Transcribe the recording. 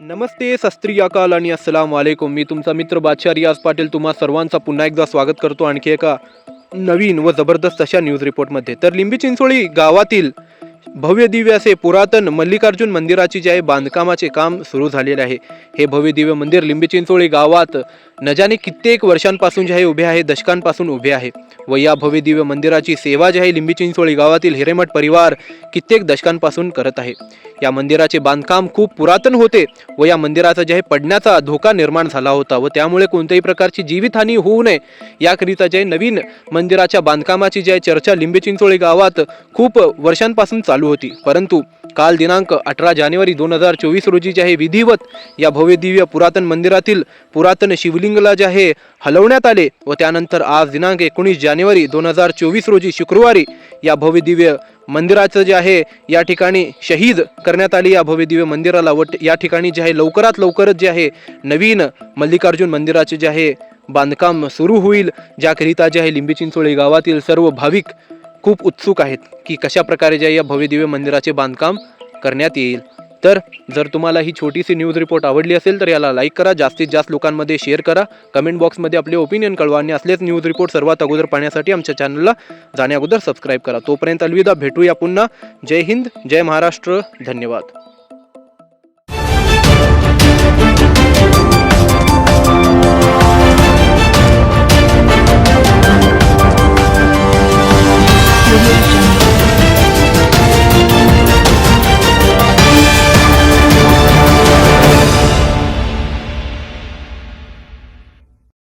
नमस्ते सस्त्री अकाल आणि अस्सलाम वालेकुम मी तुमचा मित्र बादशाह रियाज पाटील. तुम्हा सर्वांचा पुन्हा एकदा स्वागत करतो आणखी एका नवीन व जबरदस्त अशा न्यूज रिपोर्टमध्ये तर लिंबी चिंचोळी गावातील भव्य दिव्य असे पुरातन मल्लिकार्जुन मंदिराचे जे आहे बांधकामाचे काम सुरू झालेले आहे. हे भव्य दिव्य मंदिर लिंबी चिंचोळी गावात नजाने कित्येक वर्षांपासून जे आहे उभे आहे दशकांपासून उभे आहे. व या भव्य दिव्य मंदिराची सेवा जी आहे लिंबी चिंचोळी गावातील हिरेमठ परिवार कित्येक दशकांपासून करत आहे. या मंदिराचे बांधकाम खूप पुरातन होते व या मंदिराचा जे आहे पडण्याचा धोका निर्माण झाला होता व त्यामुळे कोणत्याही प्रकारची जीवितहानी होऊ नये याकरिता जे नवीन मंदिराच्या बांधकामाची जी आहे चर्चा लिंबी चिंचोळी गावात खूप वर्षांपासून चालू होती. परंतु काल दिनांक अठरा जानेवारी दोन हजार चोवीस रोजी जे आहे विधिवत या भव्यदिव्य पुरातन मंदिरातील पुरातन शिवलिंगला जे आहे हलवण्यात आले व त्यानंतर आज दिनांक एकोणीस जानेवारी दोन हजार चोवीस रोजी शुक्रवारी या भव्यदिव्य मंदिराचं जे आहे या ठिकाणी शहीद करण्यात आली. या भव्यदिव्य मंदिराला व या ठिकाणी जे आहे लवकरात लवकरच जे आहे नवीन मल्लिकार्जुन मंदिराचे जे आहे बांधकाम सुरू होईल. ज्याकरिता जे आहे लिंबी चिंचोळी गावातील सर्व भाविक खूप उत्सुक आहेत की कशा प्रकारे ज्या या भव्यदिव्य मंदिराचे बांधकाम करण्यात येईल. तर जर तुम्हाला ही छोटीशी न्यूज रिपोर्ट आवडली असेल तर याला लाईक करा जास्तीत जास्त लोकांमध्ये शेअर करा. कमेंट बॉक्समध्ये आपले ओपिनियन कळवा आणि असलेच न्यूज रिपोर्ट सर्वात अगोदर पाहण्यासाठी आमच्या चॅनलला जाण्याअगोदर सबस्क्राईब करा. तोपर्यंत अलविदा भेटूया पुन्हा. जय हिंद जय महाराष्ट्र धन्यवाद.